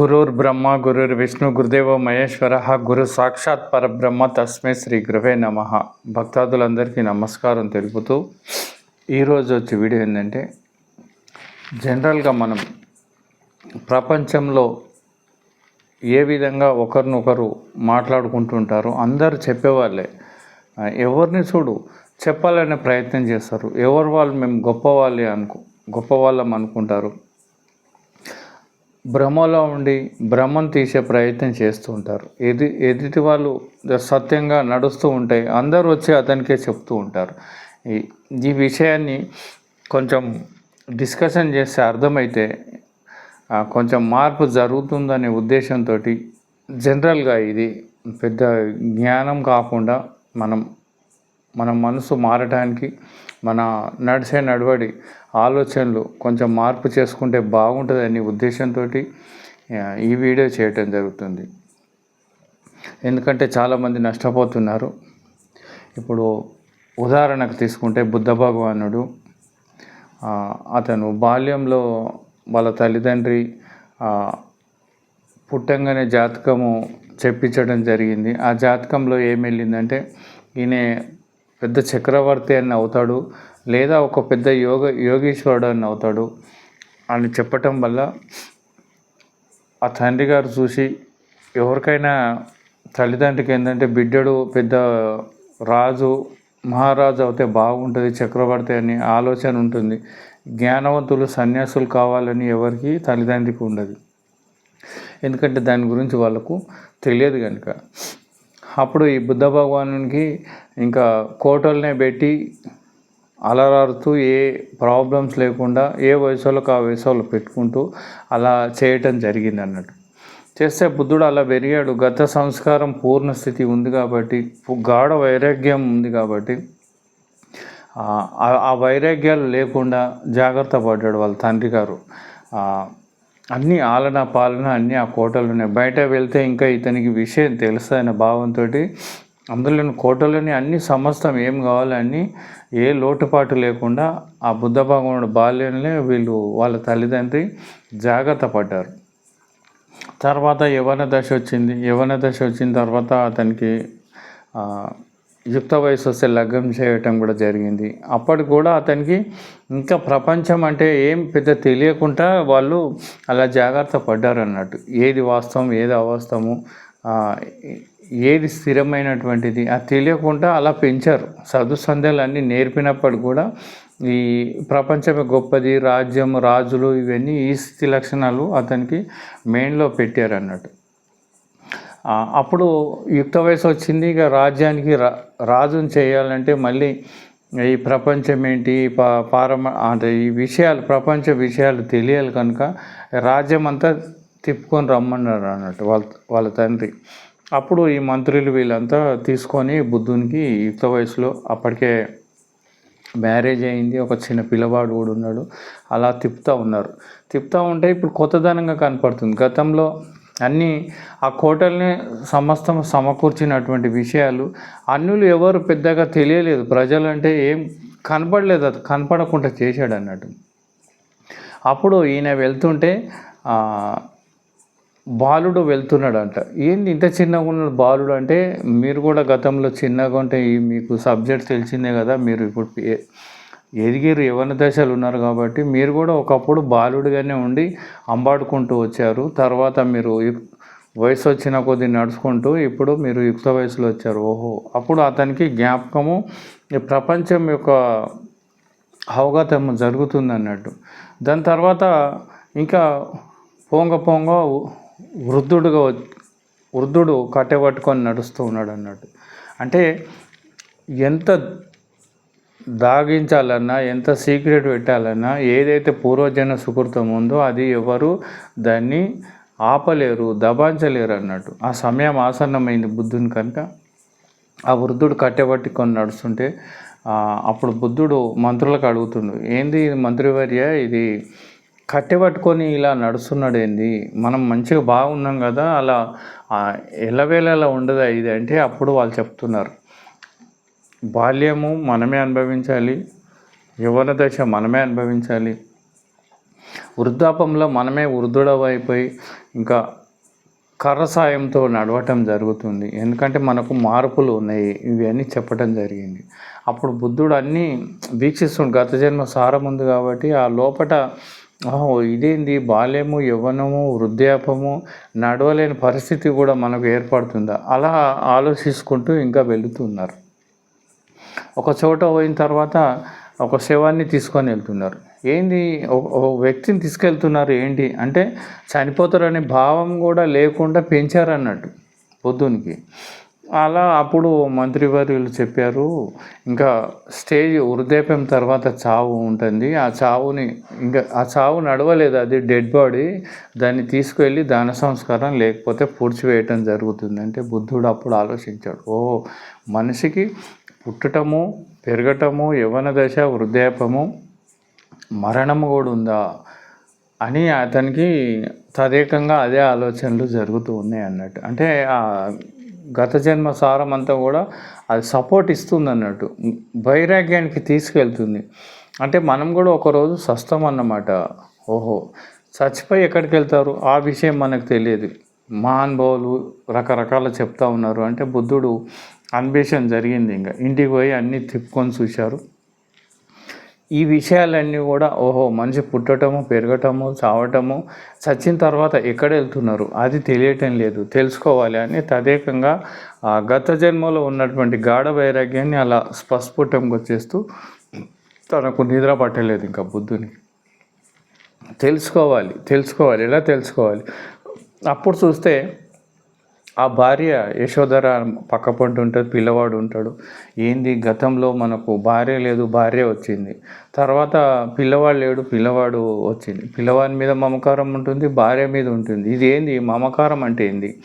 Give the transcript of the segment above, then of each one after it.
గురుర్ బ్రహ్మ గురుర్ విష్ణు గురుదేవ మహేశ్వర గురు సాక్షాత్ పరబ్రహ్మ తస్మై శ్రీ గృహే నమ. భక్తాదులందరికీ నమస్కారం తెలుపుతూ ఈరోజు వచ్చే వీడియో ఏంటంటే జనరల్గా మనం ప్రపంచంలో ఏ విధంగా ఒకరినొకరు మాట్లాడుకుంటుంటారో అందరు చెప్పేవాళ్ళే. ఎవరిని చూడు చెప్పాలనే ప్రయత్నం చేస్తారు. ఎవరు వాళ్ళు మేము గొప్పవాళ్ళే అనుకో గొప్పవాళ్ళం అనుకుంటారు. భ్రమలో ఉండి భ్రమం తీసే ప్రయత్నం చేస్తూ ఉంటారు. ఎది ఎదుటి వాళ్ళు సత్యంగా నడుస్తూ ఉంటే అందరూ వచ్చి అతనికే చెప్తూ ఉంటారు. ఈ ఈ విషయాన్ని కొంచెం డిస్కషన్ చేస్తే అర్థమైతే కొంచెం మార్పు జరుగుతుందనే ఉద్దేశంతో జనరల్గా ఇది పెద్ద జ్ఞానం కాకుండా మనం మన మనసు మారటానికి మన నడిచే నడవడి ఆలోచనలు కొంచెం మార్పు చేసుకుంటే బాగుంటుందనే ఉద్దేశంతో ఈ వీడియో చేయటం జరుగుతుంది. ఎందుకంటే చాలామంది నష్టపోతున్నారు. ఇప్పుడు ఉదాహరణకు తీసుకుంటే బుద్ధ భగవానుడు అతను బాల్యంలో వాళ్ళ తల్లిదండ్రి పుట్టంగానే జాతకము చెప్పించడం జరిగింది. ఆ జాతకంలో ఏం వెళ్ళిందంటే ఈయన పెద్ద చక్రవర్తి అని అవుతాడు లేదా ఒక పెద్ద యోగ యోగీశ్వరుడు అని అవుతాడు అని చెప్పటం వల్ల ఆ తండ్రి గారు చూసి ఎవరికైనా తల్లిదండ్రికి ఏంటంటే బిడ్డడు పెద్ద రాజు మహారాజు అవుతే బాగుంటుంది చక్రవర్తి అని ఆలోచన ఉంటుంది. జ్ఞానవంతులు సన్యాసులు కావాలని ఎవరికి తల్లిదండ్రికి ఉండదు. ఎందుకంటే దాని గురించి వాళ్ళకు తెలియదు కనుక అప్పుడు ఈ బుద్ధ భగవానునికి ఇంకా కోటల్నే పెట్టి అలరారుతూ ఏ ప్రాబ్లమ్స్ లేకుండా ఏ వయసులకు ఆ వయసులో పెట్టుకుంటూ అలా చేయటం జరిగింది అన్నట్టు. చేస్తే బుద్ధుడు అలా పెరిగాడు. గత సంస్కారం పూర్ణ స్థితి ఉంది కాబట్టి గాఢ వైరాగ్యం ఉంది కాబట్టి ఆ వైరాగ్యాలు లేకుండా జాగ్రత్త పడ్డాడు వాళ్ళ తండ్రి గారు. అన్ని ఆలన పాలన అన్నీ ఆ కోటలోనే బయట వెళ్తే ఇంకా ఇతనికి విషయం తెలుస్తుందనే భావంతో అందులోని కోటలోని అన్ని సమస్తం ఏం కావాలని ఏ లోటుపాటు లేకుండా ఆ బుద్ధ భగవానుడు బాల్యంలో వీళ్ళు వాళ్ళ తల్లిదండ్రి జాగ్రత్త పడ్డారు. తర్వాత యవన దశ వచ్చింది. యవన దశ వచ్చిన తర్వాత అతనికి యుక్త వయసు వస్తే లగ్గం చేయటం కూడా జరిగింది. అప్పటి కూడా అతనికి ఇంకా ప్రపంచం అంటే ఏం పెద్ద తెలియకుండా వాళ్ళు అలా జాగ్రత్త పడ్డారు అన్నట్టు ఏది వాస్తవం ఏది అవాస్తవము ఏది స్థిరమైనటువంటిది అది తెలియకుండా అలా పెంచారు. చదువు సంధ్యలు అన్నీ నేర్పినప్పుడు కూడా ఈ ప్రపంచమే గొప్పది రాజ్యం రాజులు ఇవన్నీ ఈ స్థితి లక్షణాలు అతనికి మెయిన్లో పెట్టారు అన్నట్టు అప్పుడు యుక్త వయసు వచ్చింది ఇక రాజ్యానికి రా రాజుని చేయాలంటే మళ్ళీ ఈ ప్రపంచం ఏంటి ప పారమ అంటే ఈ విషయాలు ప్రపంచ విషయాలు తెలియాలి కనుక రాజ్యం అంతా తిప్పుకొని రమ్మన్నారు అన్నట్టు వాళ్ళ వాళ్ళ తండ్రి. అప్పుడు ఈ మంత్రులు వీళ్ళంతా తీసుకొని బుద్ధునికి యుక్త వయసులో అప్పటికే మ్యారేజ్ అయింది ఒక చిన్న పిల్లవాడు కూడా ఉన్నాడు. అలా తిప్పుతూ ఉన్నారు. తిప్పుతూ ఉంటే ఇప్పుడు కొత్తదనంగా కనపడుతుంది. గతంలో అన్నీ ఆ కోటల్ని సమస్తం సమకూర్చినటువంటి విషయాలు. అన్యులు ఎవరు పెద్దగా తెలియలేదు. ప్రజలంటే ఏం కనపడలేదు. అది కనపడకుండా చేశాడు అన్నట్టు. అప్పుడు ఈయన వెళ్తుంటే బాలుడు బాలుడు వెళ్తున్నాడంట. ఏంది ఇంత చిన్నగా ఉన్నాడు బాలుడు అంటే? మీరు కూడా గతంలో చిన్నగా ఉంటే ఈ మీకు సబ్జెక్ట్ తెలిసిందే కదా. మీరు ఇప్పుడు ఏ- ఎదిగిరు యవన దశలు ఉన్నారు కాబట్టి మీరు కూడా ఒకప్పుడు బాలుడిగానే ఉండి అంబాడుకుంటూ వచ్చారు. తర్వాత మీరు వయసు వచ్చిన కొద్ది నడుచుకుంటూ ఇప్పుడు మీరు యుక్త వయసులో వచ్చారు. ఓహో! అప్పుడు అతనికి జ్ఞాపకము ఈ ప్రపంచం యొక్క అవగతం జరుగుతుంది అన్నట్టు. దాని తర్వాత ఇంకా పోంగ పొంగ వృద్ధుడుగా వృద్ధుడు కట్టె పట్టుకొని నడుస్తూ ఉన్నాడు అన్నట్టు అంటే ఎంత దాగించాలన్నా ఎంత సీక్రెట్ పెట్టాలన్నా ఏదైతే పూర్వజన సుకృతం ఉందో అది ఎవరు దాన్ని ఆపలేరు దబాంచలేరు అన్నట్టు. ఆ సమయం ఆసన్నమైంది బుద్ధుని కనుక. ఆ వృద్ధుడు కట్టెబట్టుకొని నడుస్తుంటే అప్పుడు బుద్ధుడు మంత్రులకు అడుగుతుండు ఏంది ఇది మంత్రివర్య? ఇది కట్టెబట్టుకొని ఇలా నడుస్తున్నాడు ఏంది మనం మంచిగా బాగున్నాం కదా అలా ఎలవేళలా ఎల్లవేళలా ఉండదా ఇది? అంటే అప్పుడు వాళ్ళు చెప్తున్నారు. బాల్యము మనమే అనుభవించాలి యువన దశ మనమే అనుభవించాలి. వృద్ధాపంలో మనమే వృద్ధుడవైపోయి ఇంకా కర్ర సాయంతో నడవటం జరుగుతుంది. ఎందుకంటే మనకు మార్పులు ఉన్నాయి. ఇవన్నీ చెప్పటం జరిగింది. అప్పుడు బుద్ధుడు అన్నీ వీక్షిస్తుండు. గత జన్మ సారం ఉంది కాబట్టి ఆ లోపట ఇదేంది? బాల్యము యవ్వనము వృద్ధాపము నడవలేని పరిస్థితి కూడా మనకు ఏర్పడుతుందా? అలా ఆలోచించుకుంటూ ఇంకా వెళుతున్నారు. ఒక చోట పోయిన తర్వాత ఒక శవాన్ని తీసుకొని వెళ్తున్నారు. ఏంది? ఒక- వ్యక్తిని తీసుకెళ్తున్నారు ఏంటి? అంటే చనిపోతారనే భావం కూడా లేకుండా పెంచారన్నట్టు పొద్దునికి. అలా అప్పుడు మంత్రివర్యులు చెప్పారు ఇంకా స్టేజ్ వృద్ధాప్యం తర్వాత చావు ఉంటుంది. ఆ చావుని ఇంకా ఆ చావు నడవలేదు. అది డెడ్ బాడీ. దాన్ని తీసుకువెళ్ళి దాన సంస్కారం లేకపోతే పూడ్చివేయటం జరుగుతుంది. అంటే బుద్ధుడు అప్పుడు ఆలోచించాడు ఓ మనిషికి పుట్టటము పెరగటము యవ్వన దశ వృద్ధాపము మరణము కూడా ఉందా అని అతనికి తదేకంగా అదే ఆలోచనలు జరుగుతూ ఉన్నాయి అన్నట్టు. అంటే ఆ గత జన్మ సారం అంతా కూడా అది సపోర్ట్ ఇస్తుంది అన్నట్టు. వైరాగ్యానికి తీసుకెళ్తుంది. అంటే మనం కూడా ఒకరోజు సస్తం అన్నమాట. ఓహో చచ్చిపోయి ఎక్కడికి వెళ్తారు? ఆ విషయం మనకు తెలియదు. మహానుభావులు రకరకాల చెప్తా ఉన్నారు. అంటే బుద్ధుడు అన్వేషణ జరిగింది ఇంకా. ఇంటికి పోయి అన్నీ తిప్పుకొని చూశారు. ఈ విషయాలన్నీ కూడా ఓహో మనిషి పుట్టటము పెరగటము చావటము చచ్చిన తర్వాత ఎక్కడ వెళ్తున్నారు? అది తెలియటం లేదు. తెలుసుకోవాలి అని తదేకంగా ఆ గత జన్మలో ఉన్నటువంటి గాఢ వైరాగ్యాన్ని అలా స్పస్ఫుటంగా వచ్చేస్తూ తనకు నిద్ర పట్టలేదు ఇంకా బుద్ధుని. తెలుసుకోవాలి తెలుసుకోవాలి ఎలా తెలుసుకోవాలి? అప్పుడు చూస్తే ఆ భార్య యశోధర పక్క ఉంటుంది పిల్లవాడు ఉంటాడు ఏంది? గతంలో మనకు భార్య లేదు భార్య వచ్చింది. తర్వాత పిల్లవాడు లేడు పిల్లవాడు వచ్చింది. పిల్లవాడి మీద మమకారం ఉంటుంది భార్య మీద ఉంటుంది. ఇది ఏంది? మమకారం అంటే ఏంది?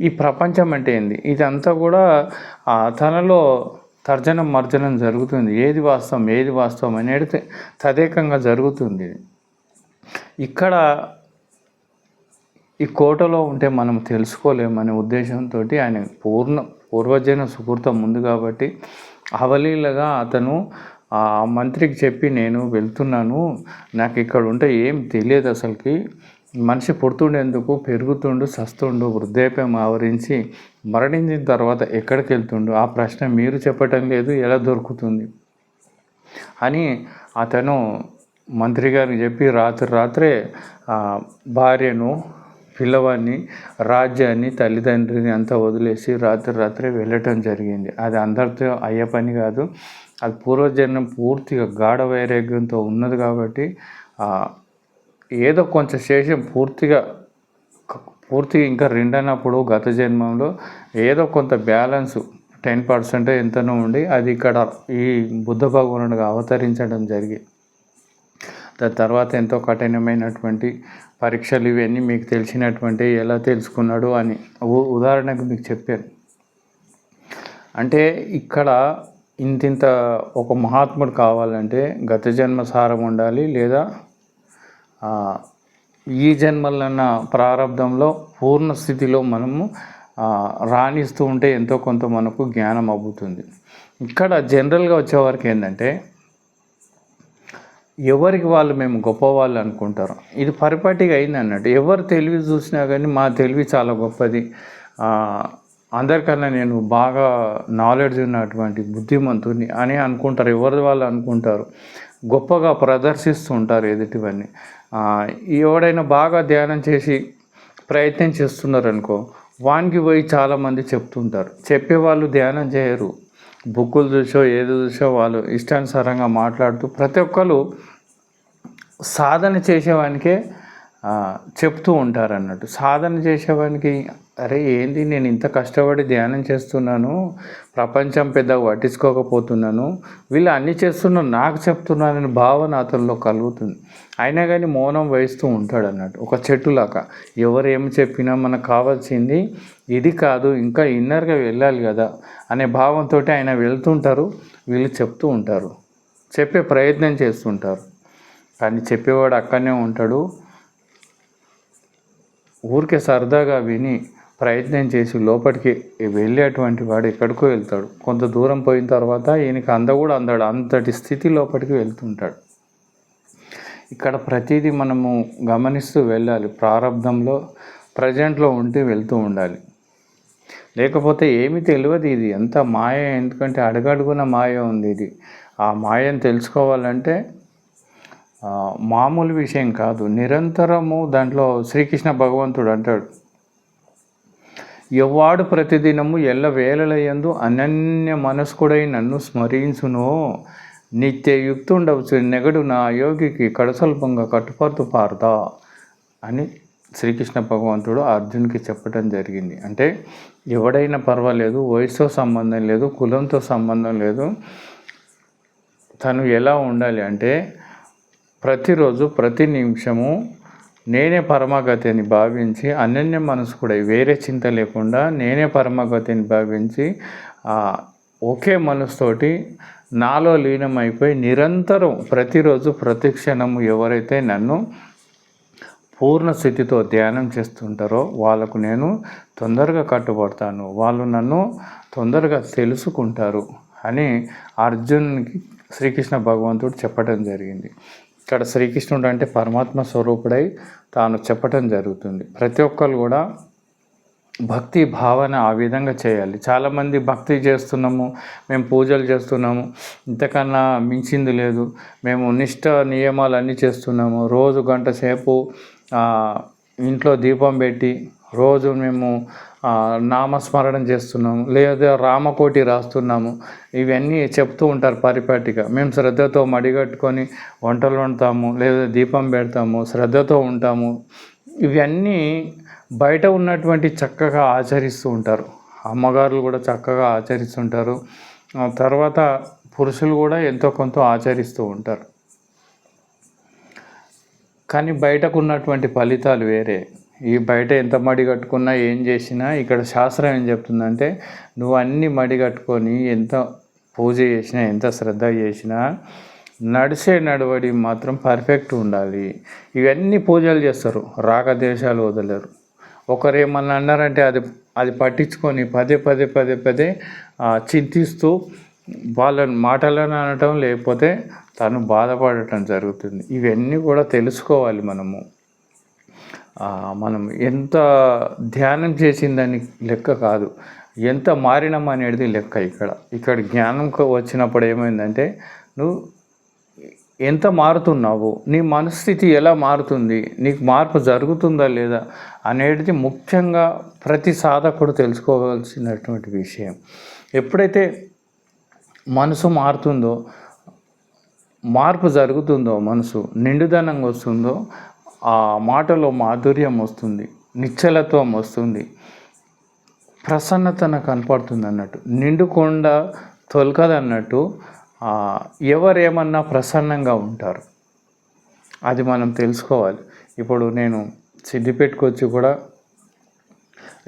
ఈ ప్రపంచం అంటే ఏంది? ఇదంతా కూడా ఆ తనలో తర్జనం మర్జనం జరుగుతుంది. ఏది వాస్తవం ఏది వాస్తవం అనేది తదేకంగా జరుగుతుంది. ఇక్కడ ఈ కోటలో ఉంటే మనం తెలుసుకోలేమనే ఉద్దేశంతో ఆయన పూర్ణ పూర్వజన సుకృతం ఉంది కాబట్టి అవలీలగా అతను ఆ మంత్రికి చెప్పి నేను వెళ్తున్నాను నాకు ఇక్కడ ఉంటే ఏం తెలియదు అసలుకి. మనిషి పుడుతుండేందుకు పెరుగుతుండు సస్తుండు వృద్ధాప్యం ఆవరించి మరణించిన తర్వాత ఎక్కడికి వెళ్తుండు? ఆ ప్రశ్న మీరు చెప్పటం లేదు ఎలా దొరుకుతుంది? అని అతను మంత్రి గారికి చెప్పి రాత్రి రాత్రే భార్యను పిల్లవాడిని రాజ్యాన్ని తల్లిదండ్రిని అంతా వదిలేసి రాత్రి రాత్రి వెళ్ళటం జరిగింది. అది అందరితో అయ్యే పని కాదు. అది పూర్వజన్మం పూర్తిగా గాఢ వైరాగ్యంతో ఉన్నది కాబట్టి ఏదో కొంచెం శేషం పూర్తిగా పూర్తిగా ఇంకా రెండన్నప్పుడు గత జన్మంలో ఏదో కొంత బ్యాలెన్స్ టెన్ పర్సెంట్ ఎంతనో ఉండి అది ఇక్కడ ఈ బుద్ధ భగవానుడిగా అవతరించడం జరిగింది దాని తర్వాత ఎంతో కఠినమైనటువంటి పరీక్షలు ఇవన్నీ మీకు తెలిసినటువంటి ఎలా తెలుసుకున్నాడు అని ఉ- ఉదాహరణకు మీకు చెప్పాను. అంటే ఇక్కడ ఇంతింత ఒక మహాత్ముడు కావాలంటే గత జన్మ సారం ఉండాలి లేదా ఈ జన్మలన్న ప్రారంభంలో పూర్ణ స్థితిలో మనము రాణిస్తూ ఉంటే ఎంతో కొంత మనకు జ్ఞానం అవుతుంది. ఇక్కడ జనరల్గా వచ్చేవారికి ఏంటంటే ఎవరికి వాళ్ళు మేము గొప్పవాళ్ళు అనుకుంటారు. ఇది పరిపాటిగా అయింది అన్నట్టు. ఎవరు తెలివి చూసినా కానీ మా తెలివి చాలా గొప్పది. అందరికన్నా నేను బాగా నాలెడ్జ్ ఉన్నటువంటి బుద్ధిమంతుని అని అనుకుంటారు. ఎవరి వాళ్ళు అనుకుంటారు? గొప్పగా ప్రదర్శిస్తూ ఉంటారు ఎదుటివన్నీ ఎవడైనా బాగా ధ్యానం చేసి ప్రయత్నం చేస్తున్నారు అనుకో వానికి పోయి చాలామంది చెప్తుంటారు. చెప్పేవాళ్ళు ధ్యానం చేయరు. బుక్కులు చూసో ఏది చూసో వాళ్ళు ఇష్టానుసారంగా మాట్లాడుతూ ప్రతి ఒక్కరు సాధన చేసేవానికే చెప్తూ ఉంటారు అన్నట్టు సాధన చేసేవానికి అరే ఏంది? నేను ఇంత కష్టపడి ధ్యానం చేస్తున్నాను. ప్రపంచం పెద్దగా పట్టించుకోకపోతున్నాను. వీళ్ళు అన్నీ చేస్తున్నా నాకు చెప్తున్నానని భావన అతనిలో కలుగుతుంది. అయినా కానీ మౌనం వహిస్తూ ఉంటాడు అన్నట్టు. ఒక చెట్టులాగా. ఎవరు ఏమి చెప్పినా మనకు కావాల్సింది ఇది కాదు ఇంకా ఇన్నర్గా వెళ్ళాలి కదా అనే భావంతో ఆయన వెళ్తుంటారు వీళ్ళు చెప్తూ ఉంటారు. చెప్పే ప్రయత్నం చేస్తుంటారు. కానీ చెప్పేవాడు అక్కడనే ఉంటాడు. ఊరికే సరదాగా విని ప్రయత్నం చేసి లోపలికి వెళ్ళేటువంటి వాడు ఎక్కడికో వెళ్తాడు. కొంత దూరం పోయిన తర్వాత ఈయనకి అంద కూడా అందాడు. అంతటి స్థితి లోపలికి వెళ్తుంటాడు. ఇక్కడ ప్రతిదీ మనము గమనిస్తూ వెళ్ళాలి. ప్రారంభంలో ప్రజెంట్లో ఉంటే వెళ్తూ ఉండాలి. లేకపోతే ఏమి తెలియదు ఇది. ఎంత మాయ ఎందుకంటే అడుగడుగున మాయ ఉంది ఇది. ఆ మాయను తెలుసుకోవాలంటే మామూలు విషయం కాదు. నిరంతరము దాంట్లో శ్రీకృష్ణ భగవంతుడు అంటాడు. ఎవ్వాడు ప్రతిదినము ఎల్ల వేలలయందు అనన్య మనస్కుడై నన్ను స్మరించునో. నిత్య యుక్తుండవచ్చు నెగడు నా యోగికి కడసల్పంగా కట్టుపడుతూ పారదా అని శ్రీకృష్ణ భగవంతుడు అర్జున్కి చెప్పడం జరిగింది. అంటే ఎవడైనా పర్వాలేదు వయసుతో సంబంధం లేదు కులంతో సంబంధం లేదు. తను ఎలా ఉండాలి అంటే ప్రతిరోజు ప్రతి నిమిషము నేనే పరమగతిని భావించి అనన్య మనసు కూడా వేరే చింత లేకుండా నేనే పరమగతిని భావించి ఒకే మనసుతోటి నాలో లీనమైపోయి నిరంతరం ప్రతిరోజు ప్రతి క్షణము ఎవరైతే నన్ను పూర్ణ స్థితితో ధ్యానం చేస్తుంటారో వాళ్ళకు నేను తొందరగా కట్టుబడతాను. వాళ్ళు నన్ను తొందరగా తెలుసుకుంటారు అని అర్జున్కి శ్రీకృష్ణ భగవంతుడు చెప్పడం జరిగింది. ఇక్కడ శ్రీకృష్ణుడు అంటే పరమాత్మ స్వరూపుడై తాను చెప్పటం జరుగుతుంది. ప్రతి ఒక్కరు కూడా భక్తి భావన ఆ విధంగా చేయాలి. చాలామంది భక్తి చేస్తున్నాము మేము పూజలు చేస్తున్నాము ఇంతకన్నా మించింది లేదు. మేము నిష్ట నియమాలు అన్నీ చేస్తున్నాము. రోజు గంట సేపు ఇంట్లో దీపం పెట్టి రోజు మేము నామస్మరణం చేస్తున్నాము లేదా రామకోటి రాస్తున్నాము. ఇవన్నీ చెప్తూ ఉంటారు పరిపాటిగా. మేము శ్రద్ధతో మడిగట్టుకొని వంటలు వండుతాము లేదా దీపం పెడతాము శ్రద్ధతో ఉంటాము. ఇవన్నీ బయట ఉన్నటువంటి చక్కగా ఆచరిస్తూ ఉంటారు. అమ్మగారులు కూడా చక్కగా ఆచరిస్తుంటారు. తర్వాత పురుషులు కూడా ఎంతో కొంత ఆచరిస్తూ ఉంటారు. కానీ బయటకు ఉన్నటువంటి ఫలితాలు వేరే. ఈ బయట ఎంత మడి కట్టుకున్నా ఏం చేసినా ఇక్కడ శాస్త్రం ఏం చెప్తుందంటే నువ్వు అన్ని మడి కట్టుకొని ఎంత పూజ చేసినా ఎంత శ్రద్ధ చేసినా నడిచే నడవడి మాత్రం పర్ఫెక్ట్ ఉండాలి. ఇవన్నీ పూజలు చేస్తారు రాగదేశాలు వదలరు. ఒకరు ఏమన్నా అన్నారంటే అది అది పట్టించుకొని పదే పదే పదే పదే చింతిస్తూ వాళ్ళని మాటలను అనటం లేకపోతే తను బాధపడటం జరుగుతుంది. ఇవన్నీ కూడా తెలుసుకోవాలి మనము. మనం ఎంత ధ్యానం చేసిందని లెక్క కాదు. ఎంత మారినాం అనేది లెక్క ఇక్కడ. ఇక్కడ జ్ఞానం వచ్చినప్పుడు ఏమైందంటే నువ్వు ఎంత మారుతున్నావు? నీ మనస్థితి ఎలా మారుతుంది? నీకు మార్పు జరుగుతుందా లేదా? అనేది ముఖ్యంగా ప్రతి సాధకుడు తెలుసుకోవాల్సినటువంటి విషయం. ఎప్పుడైతే మనసు మారుతుందో మార్పు జరుగుతుందో మనసు నిండుదనంగా వస్తుందో ఆ మాటలో మాధుర్యం వస్తుంది నిశ్చలత్వం వస్తుంది. ప్రసన్నతన కనపడుతుంది అన్నట్టు. నిండుకొండ తొలకదన్నట్టు ఎవరేమన్నా ప్రసన్నంగా ఉంటారు. అది మనం తెలుసుకోవాలి. ఇప్పుడు నేను సిద్దిపేటకు వచ్చి కూడా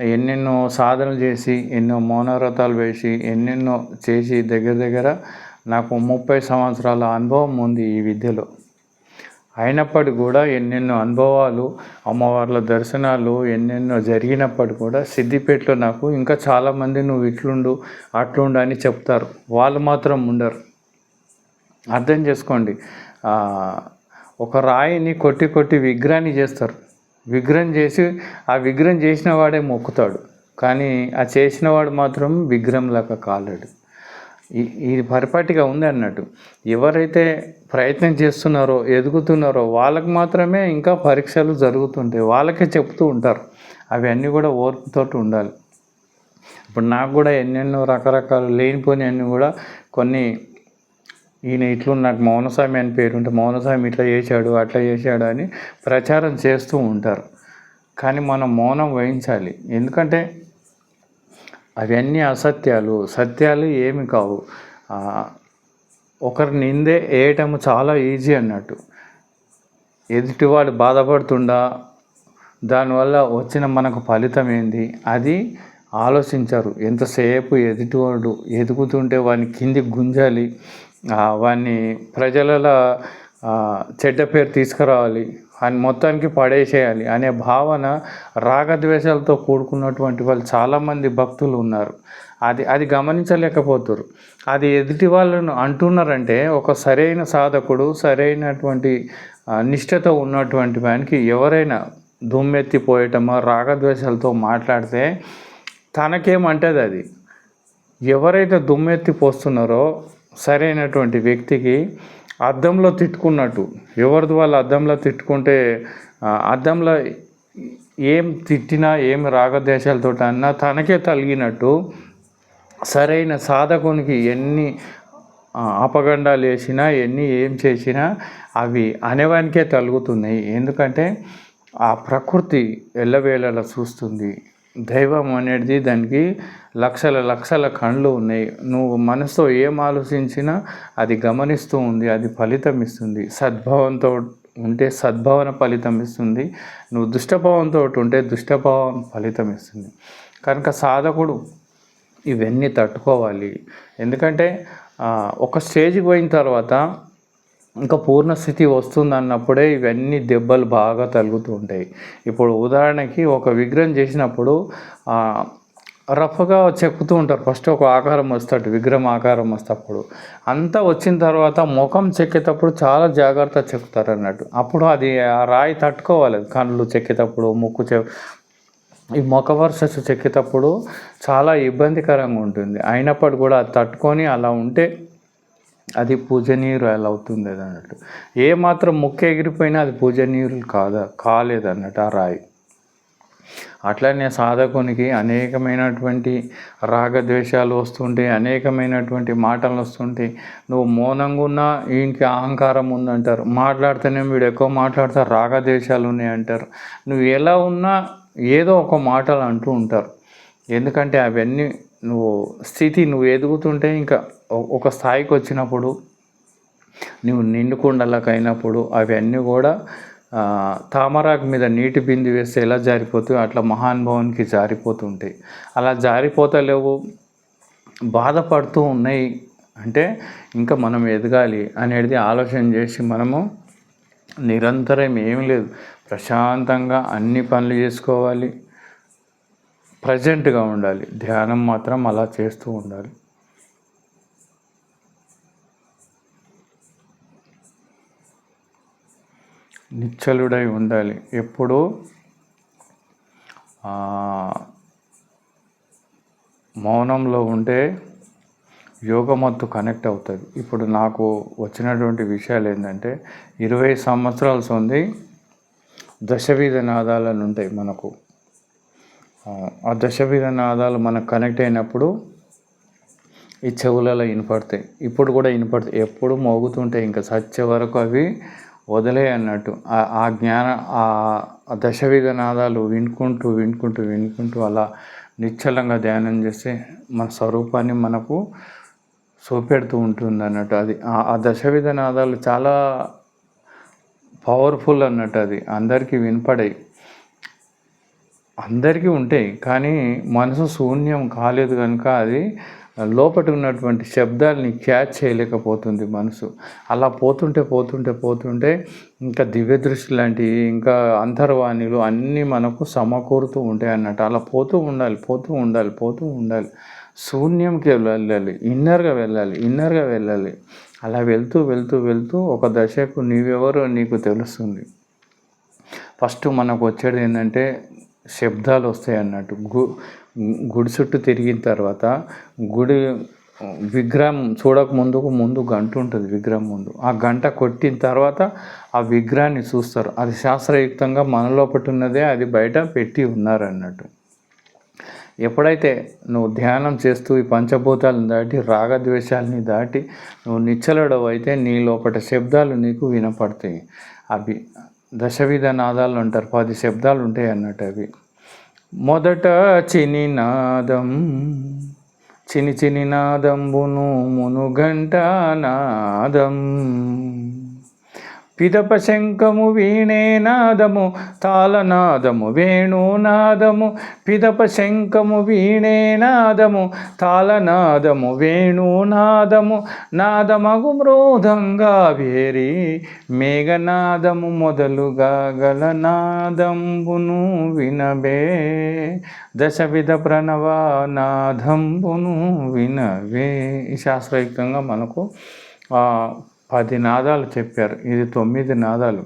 ఎన్నెన్నో సాధనలు చేసి ఎన్నో మౌనవ్రతాలు వేసి ఎన్నెన్నో చేసి దగ్గర దగ్గర నాకు ముప్పై సంవత్సరాల అనుభవం ఉంది ఈ విద్యలో. అయినప్పటికీ కూడా ఎన్నెన్నో అనుభవాలు అమ్మవార్ల దర్శనాలు ఎన్నెన్నో జరిగినప్పటికీ కూడా సిద్దిపేటలో నాకు ఇంకా చాలామంది నువ్వు ఇట్లుండు అట్లుండు అని చెప్తారు. వాళ్ళు మాత్రం ఉండరు. అర్థం చేసుకోండి. ఒక రాయిని కొట్టి కొట్టి విగ్రహాన్ని చేస్తారు. విగ్రహం చేసి ఆ విగ్రహం చేసిన వాడే మొక్కుతాడు. కానీ ఆ చేసిన వాడు మాత్రం విగ్రహంలాగా కాలేడు. ఇది పరిపాటిగా ఉంది అన్నట్టు. ఎవరైతే ప్రయత్నం చేస్తున్నారో ఎదుగుతున్నారో వాళ్ళకు మాత్రమే ఇంకా పరీక్షలు జరుగుతుంటాయి. వాళ్ళకే చెప్తూ ఉంటారు. అవన్నీ కూడా ఓర్పుతోటి ఉండాలి. ఇప్పుడు నాకు కూడా ఎన్నెన్నో రకరకాలు లేనిపోని అన్నీ కూడా కొన్ని ఈయన ఇట్లు నాకు మౌనస్వామి అని పేరు ఉంటే మౌనస్వామి ఇట్లా చేశాడు అట్లా చేశాడు అని ప్రచారం చేస్తూ ఉంటారు. కానీ మనం మౌనం వహించాలి. ఎందుకంటే అవన్నీ అసత్యాలు. సత్యాలు ఏమి కావు. ఒకరి నిందే వేయటం చాలా ఈజీ అన్నట్టు. ఎదుటివాడు బాధపడుతుండా దానివల్ల వచ్చిన మనకు ఫలితం ఏంది? అది ఆలోచించరు. ఎంతసేపు ఎదుటివాడు ఎదుగుతుంటే వాని కింది గుంజాలి వాడిని వాన్ని ప్రజలలో చెడ్డ పేరు తీసుకురావాలి అని మొత్తానికి పడేసేయాలి అనే భావన రాగద్వేషాలతో కూడుకున్నటువంటి వాళ్ళు చాలామంది భక్తులు ఉన్నారు. అది అది గమనించలేకపోతారు. అది ఎదుటి వాళ్ళను అంటున్నారంటే ఒక సరైన సాధకుడు సరైనటువంటి నిష్ఠత నిష్ఠతో ఉన్నటువంటి వానికి ఎవరైనా దుమ్మెత్తిపోయటమో రాగద్వేషాలతో మాట్లాడితే తనకేమంటది అది? ఎవరైతే దుమ్మెత్తి పోస్తున్నారో సరైనటువంటి వ్యక్తికి అద్దంలో తిట్టుకున్నట్టు. ఎవరిది వాళ్ళు అద్దంలో తిట్టుకుంటే అద్దంలో ఏం తిట్టినా ఏం రాగద్వేషాలతో అన్నా తనకే తలిగినట్టు సరైన సాధకునికి ఎన్ని అపగండాలు వేసినా ఎన్ని ఏం చేసినా అవి అనేవానికే తలుగుతున్నాయి. ఎందుకంటే ఆ ప్రకృతి ఎల్లవేళలా చూస్తుంది. దైవం అనేది దానికి లక్షల లక్షల కళ్ళు ఉన్నాయి. నువ్వు మనసుతో ఏం ఆలోచించినా అది గమనిస్తూ ఉంది అది ఫలితం ఇస్తుంది. సద్భావంతో ఉంటే సద్భావన ఫలితం ఇస్తుంది. నువ్వు దుష్టభావంతో ఉంటే దుష్టభావం ఫలితం ఇస్తుంది. కనుక సాధకుడు ఇవన్నీ తట్టుకోవాలి. ఎందుకంటే ఒక స్టేజ్కి పోయిన తర్వాత ఇంకా పూర్ణస్థితి వస్తుంది అన్నప్పుడే ఇవన్నీ దెబ్బలు బాగా తగులుతూ ఉంటాయి. ఇప్పుడు ఉదాహరణకి ఒక విగ్రహం చేసినప్పుడు రఫ్గా చెక్కుతూ ఉంటారు. ఫస్ట్ ఒక ఆకారం వస్తాడు విగ్రహం ఆకారం వస్తప్పుడు. అంతా వచ్చిన తర్వాత ముఖం చెక్కేటప్పుడు చాలా జాగ్రత్త చెక్కుతారు అన్నట్టు. అప్పుడు అది ఆ రాయి తట్టుకోవాలి. కళ్ళు చెక్కేటప్పుడు ముక్కు చె ఈ మొక్క వరుస చెక్కేటప్పుడు చాలా ఇబ్బందికరంగా ఉంటుంది. అయినప్పటికీ కూడా అది తట్టుకొని అలా ఉంటే అది పూజనీయులు అలా అవుతుంది అన్నట్టు. ఏ మాత్రం ముక్క ఎగిరిపోయినా అది పూజనీయులు కాదా కాలేదు అన్నట్టు ఆ రాయి. అట్లనే సాధకునికి అనేకమైనటువంటి రాగద్వేషాలు వస్తుంటే అనేకమైనటువంటి మాటలు వస్తుంటే నువ్వు మౌనంగా ఉన్నా ఈయనకి అహంకారం ఉందంటారు. మాట్లాడితేనే వీడు ఎక్కువ మాట్లాడతారు రాగద్వేషాలు ఉన్నాయి అంటారు నువ్వు ఎలా ఉన్నా ఏదో ఒక మాటలు అంటూ ఉంటారు. ఎందుకంటే అవన్నీ నువ్వు స్థితి నువ్వు ఎదుగుతుంటే ఇంకా ఒక స్థాయికి వచ్చినప్పుడు నువ్వు నిండుకుండలకైనప్పుడు అవన్నీ కూడా తామరాకు మీద నీటి బిందు వేస్తే ఎలా జారిపోతాయో అట్లా మహానుభావానికి జారిపోతుంటాయి. అలా జారిపోతలేవు బాధపడుతూ ఉన్నాయి అంటే ఇంకా మనం ఎదగాలి అనేది ఆలోచన చేసి మనము నిరంతరం ఏం లేదు. ప్రశాంతంగా అన్ని పనులు చేసుకోవాలి. ప్రజెంట్గా ఉండాలి. ధ్యానం మాత్రం అలా చేస్తూ ఉండాలి. నిశ్చలుడై ఉండాలి. ఎప్పుడూ మౌనంలో ఉంటే యోగమత్తు కనెక్ట్ అవుతుంది. ఇప్పుడు నాకు వచ్చినటువంటి విషయాలు ఏంటంటే ఇరవై సంవత్సరాల ఉంది దశవిధ నాదాలను ఉంటాయి మనకు. ఆ, ఆ దశవిధ నాదాలు మనకు కనెక్ట్ అయినప్పుడు ఈ చెవులలో వినపడతాయి. ఇప్పుడు కూడా వినపడతాయి. ఎప్పుడు మోగుతుంటాయి ఇంకా సచ్చే వరకు అవి వదిలే అన్నట్టు. ఆ- జ్ఞాన ఆ దశవిధ నాదాలు వినుకుంటూ వినుకుంటూ వినుకుంటూ అలా నిశ్చలంగా ధ్యానం చేస్తే మన స్వరూపాన్ని మనకు చూపెడుతూ ఉంటుంది అన్నట్టు అది ఆ- ఆ దశవిధ నాదాలు చాలా పవర్ఫుల్ అన్నట్టు అది. అందరికీ వినపడాయి. అందరికీ ఉంటాయి కానీ మనసు శూన్యం కాలేదు కనుక అది లోపట ఉన్నటువంటి శబ్దాల్ని క్యాచ్ చేయలేకపోతుంది మనసు. అలా పోతుంటే పోతుంటే పోతుంటే ఇంకా దివ్య దృష్టి లాంటివి ఇంకా అంతర్వాణిలు అన్నీ మనకు సమకూరుతూ ఉంటాయి అన్నట్టు. అలా పోతూ ఉండాలి పోతూ ఉండాలి పోతూ ఉండాలి. శూన్యంకి వెళ్ళాలి ఇన్నర్గా వెళ్ళాలి ఇన్నర్గా వెళ్ళాలి. అలా వెళ్తూ వెళ్తూ వెళ్తూ ఒక దశకు నీవెవరో నీకు తెలుస్తుంది. ఫస్ట్ మనకు వచ్చేది ఏంటంటే శబ్దాలు వస్తాయి అన్నట్టు. గు గుడి చుట్టూ తిరిగిన తర్వాత గుడి విగ్రహం చూడక ముందుకు ముందు గంట ఉంటుంది విగ్రహం ముందు. ఆ గంట కొట్టిన తర్వాత ఆ విగ్రహాన్ని చూస్తారు. అది శాస్త్రయుక్తంగా మన ఉన్నదే అది బయట పెట్టి ఉన్నారు అన్నట్టు. ఎప్పుడైతే నువ్వు ధ్యానం చేస్తూ ఈ పంచభూతాలను దాటి రాగద్వేషాలని దాటి నువ్వు నిచ్చలడవు అయితే నీ లోపల శబ్దాలు నీకు వినపడతాయి. అవి దశవిధ నాదాలు అంటారు. పది శబ్దాలు ఉంటాయి అన్నట్టు అవి. మొదట చిని నాదం చిని చిని నాదంబును మునుగంట నాదం. పిదప శంఖము వీణే నాదము తాళనాదము వేణునాదము పిదప శంఖము వీణే నాదము తాళనాదము వేణునాదము నాదమగు మృదంగా వేరి మేఘనాదము మొదలుగా గలనాదంబును వినబే. దశవిధ ప్రణవ నాదంబును వినవే శాస్త్రయుక్తంగా మనకు పది నాదాలు చెప్పారు. ఇది తొమ్మిది నాదాలు.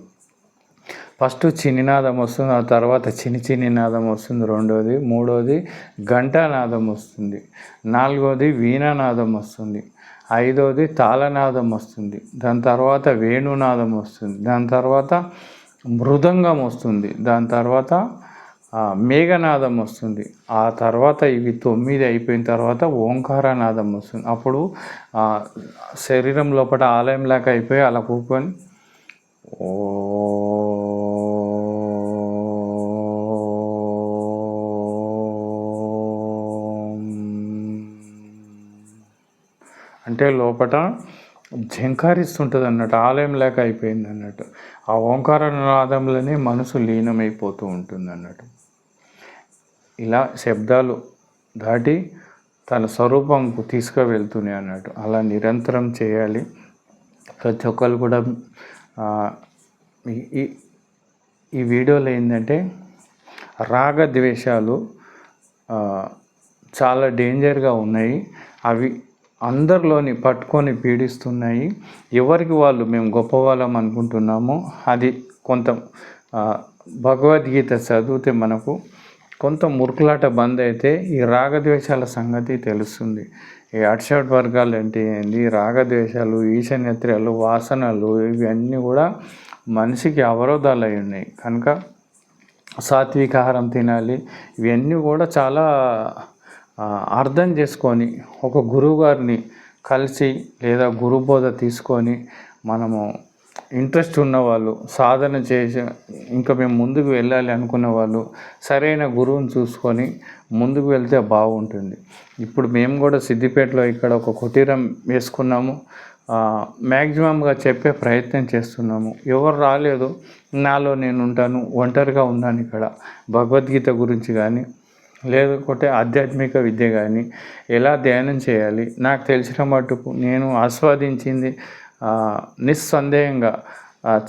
ఫస్ట్ చిన్ని నాదం వస్తుంది ఆ తర్వాత చిన్ని చిన్ని నాదం వస్తుంది. రెండోది మూడోది ఘంటానాదం వస్తుంది. నాలుగోది వీణానాదం వస్తుంది. ఐదోది తాళనాదం వస్తుంది. దాని తర్వాత వేణునాదం వస్తుంది. దాని తర్వాత మృదంగం వస్తుంది. దాని తర్వాత మేఘనాదం వస్తుంది. ఆ తర్వాత ఇవి తొమ్మిది అయిపోయిన తర్వాత ఓంకారనాదం వస్తుంది. అప్పుడు శరీరం లోపల ఆలయం లాగా అయిపోయి అలా కూకొని ఓం. అంటే లోపల ఝంకారిస్తుంటుంది అన్నట్టు ఆలయం లేక అయిపోయింది అన్నట్టు ఆ ఓంకార నాదంలోనే మనసు లీనమైపోతూ ఉంటుంది అన్నట్టు ఇలా శబ్దాలు దాటి తన స్వరూపంకు తీసుకువెళ్తున్నాయి అన్నట్టు. అలా నిరంతరం చేయాలి. ప్రతి ఒక్కరు కూడా ఈ- ఈ వీడియోలో ఏంటంటే రాగద్వేషాలు ద్వేషాలు చాలా డేంజర్గా ఉన్నాయి. అవి అందరిలోని పట్టుకొని పీడిస్తున్నాయి. ఎవరికి వాళ్ళు మేము గొప్పవాళ్ళం అనుకుంటున్నామో అది కొంత భగవద్గీత చదివితే మనకు కొంత మురుకులాట బంద్ అయితే ఈ రాగద్వేషాల సంగతి తెలుస్తుంది. ఈ అడ్షడ్ వర్గాలు అంటే ఏంటి రాగద్వేషాలు ఈశన్యత్రాలు వాసనలు ఇవన్నీ కూడా మనిషికి అవరోధాలు అయి ఉన్నాయి. కనుక సాత్విక ఆహారం తినాలి. ఇవన్నీ కూడా చాలా అర్థం చేసుకొని ఒక గురువు గారిని కలిసి లేదా గురుబోధ తీసుకొని మనము ఇంట్రెస్ట్ ఉన్నవాళ్ళు సాధన చేసి ఇంకా మేము ముందుకు వెళ్ళాలి అనుకున్న వాళ్ళు సరైన గురువుని చూసుకొని ముందుకు వెళ్తే బాగుంటుంది. ఇప్పుడు మేము కూడా సిద్దిపేటలో ఇక్కడ ఒక కుటీరం వేసుకున్నాము. మ్యాక్సిమంగా చెప్పే ప్రయత్నం చేస్తున్నాము. ఎవరు రాలేదు. నాలో నేను ఉంటాను ఒంటరిగా ఉన్నాను ఇక్కడ. భగవద్గీత గురించి కానీ లేకపోతే ఆధ్యాత్మిక విద్య కానీ ఎలా ధ్యానం చేయాలి? నాకు తెలిసిన మటుకు నేను ఆస్వాదించింది నిస్సందేహంగా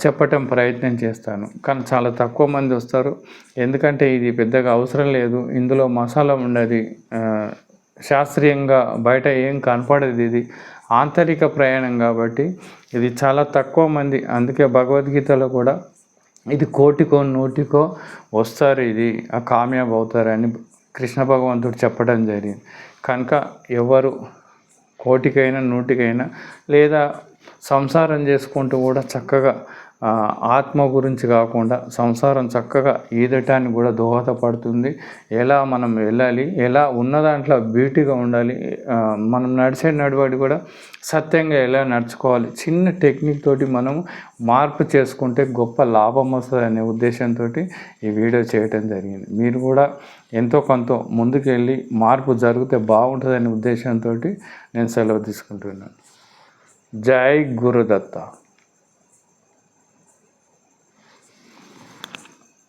చెప్పటం ప్రయత్నం చేస్తాను. కానీ చాలా తక్కువ మంది వస్తారు. ఎందుకంటే ఇది పెద్దగా అవసరం లేదు. ఇందులో మసాలా ఉండదు. శాస్త్రీయంగా బయట ఏం కనపడదు ఇది. ఆంతరిక ప్రయాణం కాబట్టి ఇది చాలా తక్కువ మంది. అందుకే భగవద్గీతలో కూడా ఇది కోటికో నూటికో వస్తారు ఇది. ఆ కామ్యాబ్ అవుతారని కృష్ణ భగవంతుడు చెప్పడం జరిగింది. కనుక ఎవరు కోటికైనా నూటికైనా లేదా సంసారం చేసుకుంటూ కూడా చక్కగా ఆత్మ గురించి కాకుండా సంసారం చక్కగా ఈదటానికి కూడా దోహదపడుతుంది. ఎలా మనం వెళ్ళాలి ఎలా ఉన్న దాంట్లో బ్యూటీగా ఉండాలి మనం నడిచే నడివాడి కూడా సత్యంగా ఎలా నడుచుకోవాలి చిన్న టెక్నిక్ తోటి మనం మార్పు చేసుకుంటే గొప్ప లాభం వస్తుంది అనే ఉద్దేశంతో ఈ వీడియో చేయటం జరిగింది. మీరు కూడా ఎంతో కొంత ముందుకెళ్ళి మార్పు జరిగితే బాగుంటుందనే ఉద్దేశంతో నేను సెలవు తీసుకుంటున్నాను. जय गुरुदत्ता।